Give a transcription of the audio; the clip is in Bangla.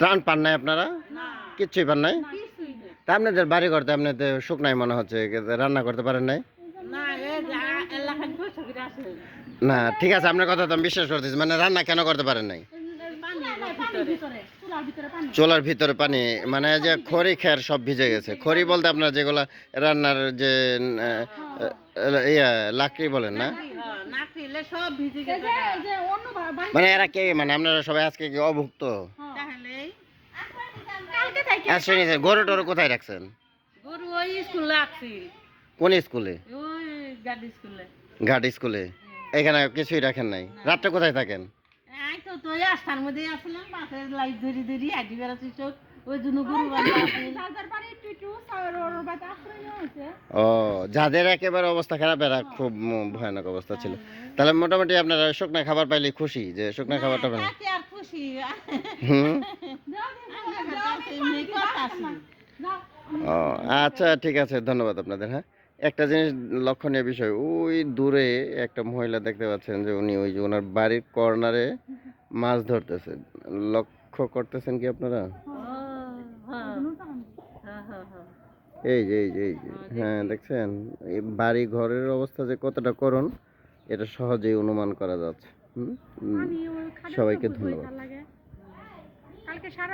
ত্রাণ পান নাই আপনারা? কিচ্ছুই পান নাই? নেই। তা আপনাদের বাড়ি করতে আপনাদের শুকনাই মনে হচ্ছে রান্না করতে পারেন নাই? না ঠিক আছে আপনার কথা তো আমি বিশ্বাস করতেছি মানে রান্না কেন করতে পারেন নাই? চুলার ভিতরে পানি। মানে যে খড়ি খের সব ভিজে গেছে। খড়ি বলতে আপনার যেগুলা রান্নার যে আহ, ইয়া লাকড়ি বলেন না? হ্যাঁ, সব ভিজে গেছে যে অন্য বাড়ি মানে এরা কে? মানে আপনারা সবাই আজকে কি অভুক্ত? হ্যাঁ। তাহলে কালকে থেকে। আর শুনেছেন গরু টরু কোথায় রাখছেন? গরু ওই স্কুলে আসছিল কোন স্কুলে? ওই গাড়ি স্কুলে। ঘাট স্কুলে। এখানে কিছুই রাখেন নাই? রাত্রে কোথায় থাকেন? এই তো তো আস্থার মধ্যে আসলাম বাসের লাইট ধরি ধরি হাঁটি বেড়াচ্ছি চোখ ওই জন্য গরু বাড়ি একটু একটু ওর ও যাদের একেবারে অবস্থা খারাপ এরা খুব ভয়ানক অবস্থা ছিল। তাহলে মোটামুটি আপনারা শুকনা খাবার পাইলে খুশি যে শুকনা খাবারটা হুম? যাও ও আচ্ছা ঠিক আছে ধন্যবাদ আপনাদের হ্যাঁ? একটা জিনিস লক্ষণীয় বিষয় ওই দূরে একটা মহিলা দেখতে পাচ্ছেন যে উনি ওই যে ওনার বাড়ির কর্নারে মাছ ধরতেছে। লক্ষ্য করতেছেন কি আপনারা? এই যে এই যে এই যে। হ্যাঁ দেখছেন? এই বাড়ি ঘরের অবস্থা যে কতটা করুন এটা সহজেই অনুমান করা যাচ্ছে। সবাইকে ধন্যবাদ।